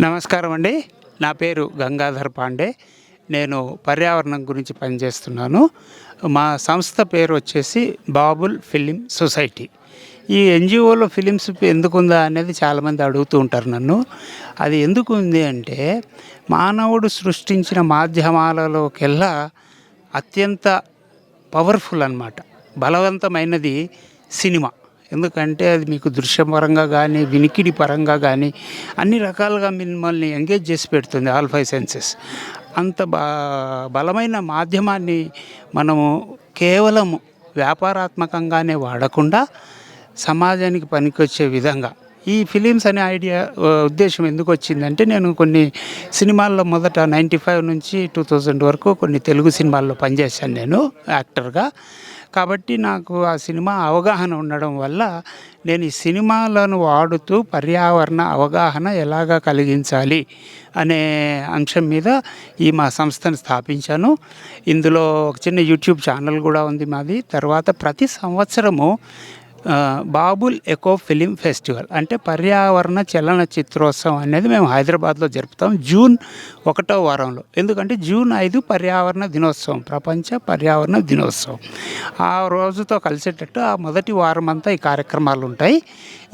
నమస్కారం అండి. నా పేరు గంగాధర్ పాండే. నేను పర్యావరణం గురించి పనిచేస్తున్నాను. మా సంస్థ పేరు వచ్చేసి బాబుల్ ఫిలిం సొసైటీ. ఈ ఎన్జిఓలో ఫిలిమ్స్ ఎందుకు ఉందా అనేది చాలామంది అడుగుతూ ఉంటారు నన్ను. అది ఎందుకు ఉంది అంటే మానవుడు సృష్టించిన మాధ్యమాలలోకెల్లా అత్యంత పవర్ఫుల్ అన్నమాట. బలవంతమైనది సినిమా. ఎందుకంటే అది మీకు దృశ్యపరంగా కానీ వినికిడి పరంగా కానీ అన్ని రకాలుగా మిమ్మల్ని ఎంగేజ్ చేసి పెడుతుంది ఆల్ ఫైవ్ సెన్సెస్. అంత బా బలమైన మాధ్యమాన్ని మనము కేవలం వ్యాపారాత్మకంగానే వాడకుండా సమాజానికి పనికొచ్చే విధంగా ఈ ఫిలిమ్స్ అనే ఐడియా ఉద్దేశం ఎందుకు వచ్చిందంటే నేను కొన్ని సినిమాల్లో మొదట నైంటీ ఫైవ్ నుంచి టూ థౌజండ్ వరకు కొన్ని తెలుగు సినిమాల్లో పనిచేశాను నేను యాక్టర్గా. కాబట్టి నాకు ఆ సినిమా అవగాహన ఉండడం వల్ల నేను ఈ సినిమాలను వాడుతూ పర్యావరణ అవగాహన ఎలాగా కలిగించాలి అనే అంశం మీద ఈ మా సంస్థను స్థాపించాను. ఇందులో ఒక చిన్న యూట్యూబ్ ఛానల్ కూడా ఉంది మాది. తర్వాత ప్రతి సంవత్సరము బాబుల్ ఎకో ఫిలిం ఫెస్టివల్ అంటే పర్యావరణ చలన చిత్రోత్సవం అనేది మేము హైదరాబాద్లో జరుపుతాం జూన్ ఒకటో వారంలో. ఎందుకంటే జూన్ ఐదు పర్యావరణ దినోత్సవం ప్రపంచ పర్యావరణ దినోత్సవం. ఆ రోజుతో కలిసేటట్టు ఆ మొదటి వారం అంతా ఈ కార్యక్రమాలు ఉంటాయి.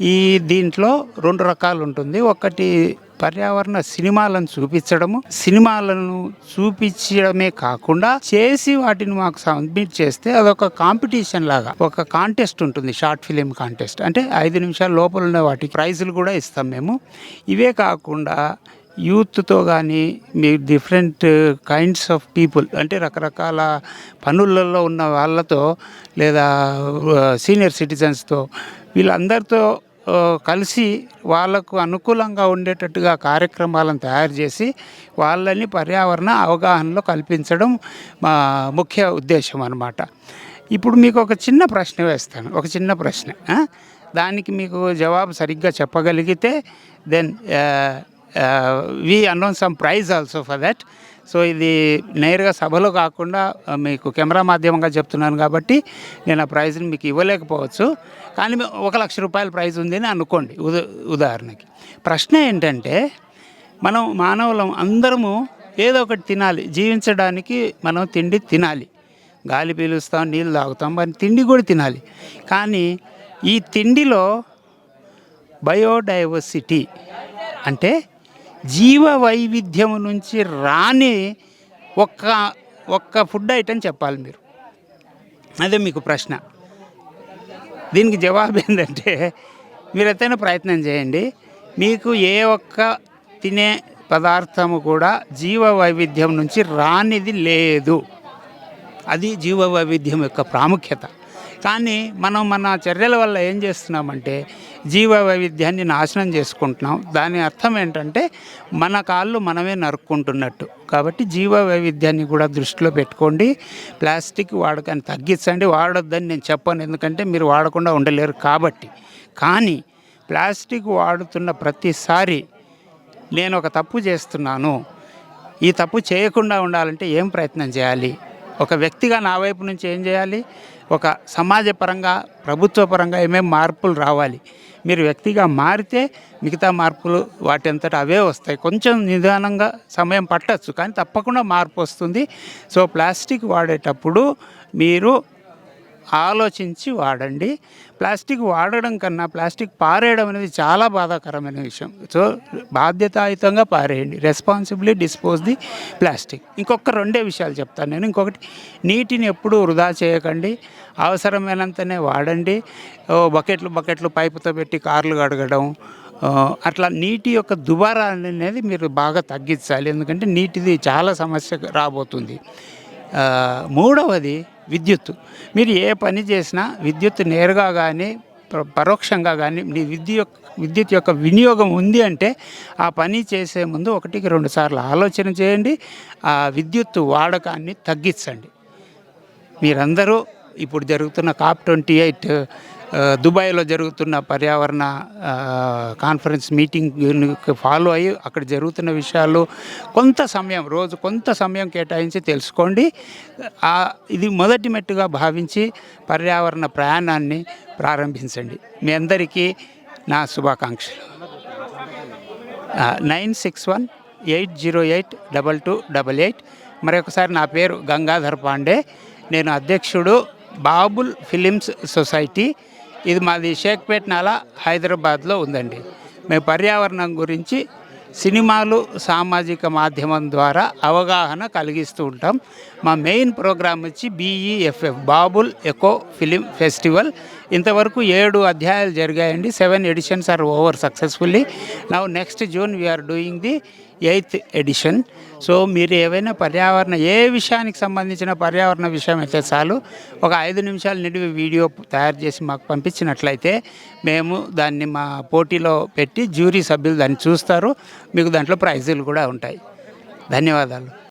ఈ దీంట్లో రెండు రకాలు ఉంటుంది. ఒకటి పర్యావరణ సినిమాలను చూపించడము సినిమాలను చూపించడమే కాకుండా చేసి వాటిని మాకు సబ్మిట్ చేస్తే అదొక కాంపిటీషన్ లాగా ఒక కాంటెస్ట్ ఉంటుంది షార్ట్ ఫిలిం కాంటెస్ట్. అంటే ఐదు నిమిషాల లోపల ఉన్న వాటికి ప్రైజులు కూడా ఇస్తాం మేము. ఇవే కాకుండా యూత్తో కానీ మీ డిఫరెంట్ కైండ్స్ ఆఫ్ పీపుల్ అంటే రకరకాల పనులలో ఉన్న వాళ్ళతో లేదా సీనియర్ సిటిజన్స్తో వీళ్ళందరితో కలిసి వాళ్ళకు అనుకూలంగా ఉండేటట్టుగా కార్యక్రమాలను తయారు చేసి వాళ్ళని పర్యావరణ అవగాహనలో కల్పించడం మా ముఖ్య ఉద్దేశం అన్నమాట. ఇప్పుడు మీకు ఒక చిన్న ప్రశ్న వేస్తాను. ఒక చిన్న ప్రశ్న దానికి మీకు జవాబు సరిగ్గా చెప్పగలిగితే then we announce some prize also for that so ఇది నేరుగా సభలో కాకుండా uh, మీకు కెమెరా మాధ్యమంగా చెప్తున్నాను కాబట్టి నేను ఆ ప్రైజ్ని మీకు ఇవ్వలేకపోవచ్చు. కానీ ఒక లక్ష రూపాయల ప్రైజ్ ఉంది అని అనుకోండి ఉదా ఉదాహరణకి. ప్రశ్న ఏంటంటే మనం మానవులం అందరము ఏదో ఒకటి తినాలి. జీవించడానికి మనం తిండి తినాలి. గాలి పీలుస్తాం నీళ్ళు తాగుతాం మరి తిండి కూడా తినాలి. కానీ ఈ తిండిలో బయోడైవర్సిటీ అంటే జీవ వైవిధ్యం నుంచి రాని ఒక్క ఒక్క ఫుడ్ ఐటెం చెప్పాలి మీరు. అదే మీకు ప్రశ్న. దీనికి జవాబు ఏంటంటే మీరు ఎత్తైనా ప్రయత్నం చేయండి. మీకు ఏ ఒక్క తినే పదార్థము కూడా జీవ వైవిధ్యం నుంచి రానిది లేదు. అది జీవ వైవిధ్యం యొక్క ప్రాముఖ్యత. కానీ మనం మన చర్యల వల్ల ఏం చేస్తున్నామంటే జీవ వైవిధ్యాన్ని నాశనం చేసుకుంటున్నాం. దాని అర్థం ఏంటంటే మన కాళ్ళు మనమే నరుక్కుంటున్నట్టు. కాబట్టి జీవ వైవిధ్యాన్ని కూడా దృష్టిలో పెట్టుకోండి. ప్లాస్టిక్ వాడకాన్ని తగ్గించండి. వాడొద్దని నేను చెప్పను. ఎందుకంటే మీరు వాడకుండా ఉండలేరు కాబట్టి. కానీ ప్లాస్టిక్ వాడుతున్న ప్రతిసారి నేను ఒక తప్పు చేస్తున్నాను. ఈ తప్పు చేయకుండా ఉండాలంటే ఏం ప్రయత్నం చేయాలి? ఒక వ్యక్తిగా నా వైపు నుంచి ఏం చేయాలి? ఒక సమాజపరంగా ప్రభుత్వపరంగా ఏమేమి మార్పులు రావాలి? మీరు వ్యక్తిగా మారితే మిగతా మార్పులు వాటి అంతటా అవే వస్తాయి. కొంచెం నిదానంగా సమయం పట్టచ్చు కానీ తప్పకుండా మార్పు వస్తుంది. సో ప్లాస్టిక్ వాడేటప్పుడు మీరు ఆలోచించి వాడండి. ప్లాస్టిక్ వాడడం కన్నా ప్లాస్టిక్ పారేయడం అనేది చాలా బాధాకరమైన విషయం. సో బాధ్యతాయుతంగా పారేయండి. రెస్పాన్సిబ్లీ డిస్పోజ్ ది ప్లాస్టిక్ ఇంకొక రెండే విషయాలు చెప్తాను నేను. ఇంకొకటి నీటిని ఎప్పుడూ వృధా చేయకండి. అవసరమైనంతనే వాడండి. బకెట్లు బకెట్లు పైపుతో పెట్టి కార్లు కడగడం. అట్లా నీటి యొక్క దుబారా అనేది మీరు బాగా తగ్గించాలి. ఎందుకంటే నీటిది చాలా సమస్య రాబోతుంది. మూడవది విద్యుత్ మీరు ఏ పని చేసినా విద్యుత్ నేరుగా కానీ పరోక్షంగా కానీ మీ విద్యుత్ విద్యుత్ యొక్క వినియోగం ఉంది అంటే ఆ పని చేసే ముందు ఒకటికి రెండు సార్లు ఆలోచన చేయండి. ఆ విద్యుత్ వాడకాన్ని తగ్గించండి. మీరందరూ ఇప్పుడు జరుగుతున్న కాప్ ట్వంటీ ఎయిట్ దుబాయ్లో జరుగుతున్న పర్యావరణ కాన్ఫరెన్స్ మీటింగ్ ఫాలో అయ్యి అక్కడ జరుగుతున్న విషయాలు కొంత సమయం రోజు కొంత సమయం కేటాయించి తెలుసుకోండి. ఇది మొదటి మెట్టుగా భావించి పర్యావరణ ప్రయాణాన్ని ప్రారంభించండి. మీ అందరికీ నా శుభాకాంక్షలు. Nine six one eight zero eight double two double eight. మరొకసారి నా పేరు గంగాధర్ పాండే. నేను అధ్యక్షుడు బాబుల్ ఫిలిమ్స్ సొసైటీ ఇది మాది షేక్పేట్ నాలా హైదరాబాద్లో ఉందండి. మేము పర్యావరణం గురించి సినిమాలు సామాజిక మాధ్యమం ద్వారా అవగాహన కలిగిస్తూ ఉంటాం. మా మెయిన్ ప్రోగ్రామ్ వచ్చి BEFF Babul eco film festival. ఇంతవరకు ఏడు అధ్యాయాలు జరిగాయండి seven editions are over successfully. Now next June we're doing the eighth edition. So మీరు ఏవైనా పర్యావరణ ఏ విషయానికి సంబంధించిన పర్యావరణ విషయం అయితే చాలు ఒక ఐదు నిమిషాల నిడివి వీడియో తయారు చేసి మాకు పంపించినట్లయితే మేము దాన్ని మా పోటీలో పెట్టి జ్యూరీ సభ్యులు దాన్ని చూస్తారు మీకు దాంట్లో ప్రైజులు కూడా ఉంటాయి. ధన్యవాదాలు.